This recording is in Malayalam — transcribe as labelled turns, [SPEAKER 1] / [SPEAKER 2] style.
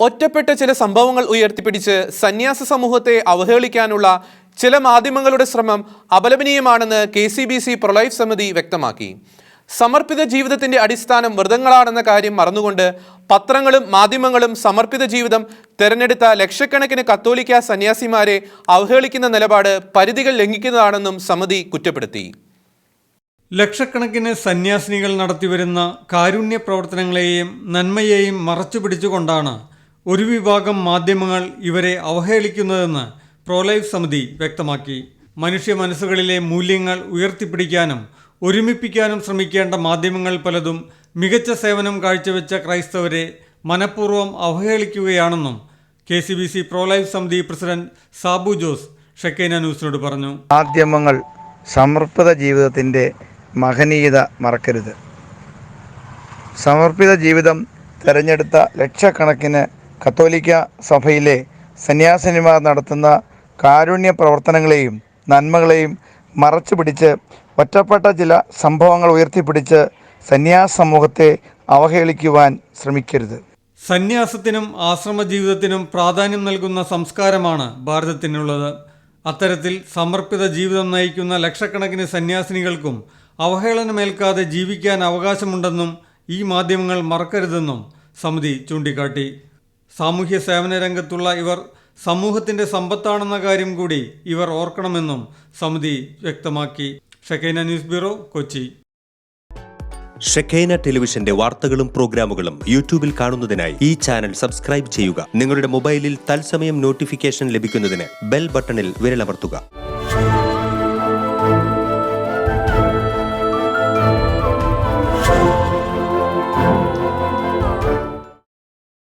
[SPEAKER 1] ഒറ്റപ്പെട്ട ചില സംഭവങ്ങൾ ഉയർത്തിപ്പിടിച്ച് സന്യാസ സമൂഹത്തെ അവഹേളിക്കാനുള്ള ചില മാധ്യമങ്ങളുടെ ശ്രമം അപലപനീയമാണെന്ന് K C B C prolife സമിതി വ്യക്തമാക്കി. സമർപ്പിത ജീവിതത്തിന്റെ അടിസ്ഥാനം വ്രതങ്ങളാണെന്ന കാര്യം മറന്നുകൊണ്ട് പത്രങ്ങളും മാധ്യമങ്ങളും സമർപ്പിത ജീവിതം തെരഞ്ഞെടുത്ത ലക്ഷക്കണക്കിന് കത്തോലിക്ക സന്യാസിമാരെ അവഹേളിക്കുന്ന നിലപാട് പരിധികൾ ലംഘിക്കുന്നതാണെന്നും സമിതി കുറ്റപ്പെടുത്തി.
[SPEAKER 2] ലക്ഷക്കണക്കിന് സന്യാസിനികൾ നടത്തിവരുന്ന കാരുണ്യ പ്രവർത്തനങ്ങളെയും നന്മയെയും മറച്ചു പിടിച്ചുകൊണ്ടാണ് ഒരു വിഭാഗം മാധ്യമങ്ങൾ ഇവരെ അവഹേളിക്കുന്നതെന്ന് പ്രോലൈഫ് സമിതി വ്യക്തമാക്കി. മനുഷ്യ മനസ്സുകളിലെ മൂല്യങ്ങൾ ഉയർത്തിപ്പിടിക്കാനും ഒരുമിപ്പിക്കാനും ശ്രമിക്കേണ്ട മാധ്യമങ്ങൾ പലതും മികച്ച സേവനം കാഴ്ചവെച്ച ക്രൈസ്തവരെ മനഃപൂർവം അവഹേളിക്കുകയാണെന്നും K C B C prolife സമിതി പ്രസിഡന്റ് സാബു ജോസ് ഷെക്കൈന ന്യൂസിനോട് പറഞ്ഞു.
[SPEAKER 3] മാധ്യമങ്ങൾ സമർപ്പിത ജീവിതത്തിന്റെ മഹനീയത മറക്കരുത്. സമർപ്പിത ജീവിതം തിരഞ്ഞെടുത്ത ലക്ഷക്കണക്കിന് കത്തോലിക്ക സഭയിലെ സന്യാസിനിമാർ നടത്തുന്ന കാരുണ്യ പ്രവർത്തനങ്ങളെയും നന്മകളെയും മറച്ചു പിടിച്ച് ഒറ്റപ്പെട്ട ചില സംഭവങ്ങൾ ഉയർത്തിപ്പിടിച്ച് സന്യാസ സമൂഹത്തെ അവഹേളിക്കുവാൻ ശ്രമിക്കരുത്.
[SPEAKER 2] സന്യാസത്തിനും ആശ്രമ ജീവിതത്തിനും പ്രാധാന്യം നൽകുന്ന സംസ്കാരമാണ് ഭാരതത്തിനുള്ളത്. അത്തരത്തിൽ സമർപ്പിത ജീവിതം നയിക്കുന്ന ലക്ഷക്കണക്കിന് സന്യാസിനികൾക്കും അവഹേളനമേൽക്കാതെ ജീവിക്കാൻ അവകാശമുണ്ടെന്നും ഈ മാധ്യമങ്ങൾ മറക്കരുതെന്നും സമിതി ചൂണ്ടിക്കാട്ടി. സാമൂഹ്യ സേവന രംഗത്തുള്ള ഇവർ സമൂഹത്തിന്റെ സമ്പത്താണെന്ന കാര്യം കൂടി ഇവർ ഓർക്കണമെന്നും സമിതി വ്യക്തമാക്കി. Shekinah news bureau Kochi.
[SPEAKER 4] Shekinah ടെലിവിഷന്റെ വാർത്തകളും പ്രോഗ്രാമുകളും യൂട്യൂബിൽ കാണുന്നതിനായി ഈ ചാനൽ സബ്സ്ക്രൈബ് ചെയ്യുക. നിങ്ങളുടെ മൊബൈലിൽ തത്സമയം നോട്ടിഫിക്കേഷൻ ലഭിക്കുന്നതിന് ബെൽ ബട്ടണിൽ വിരലമർത്തുക.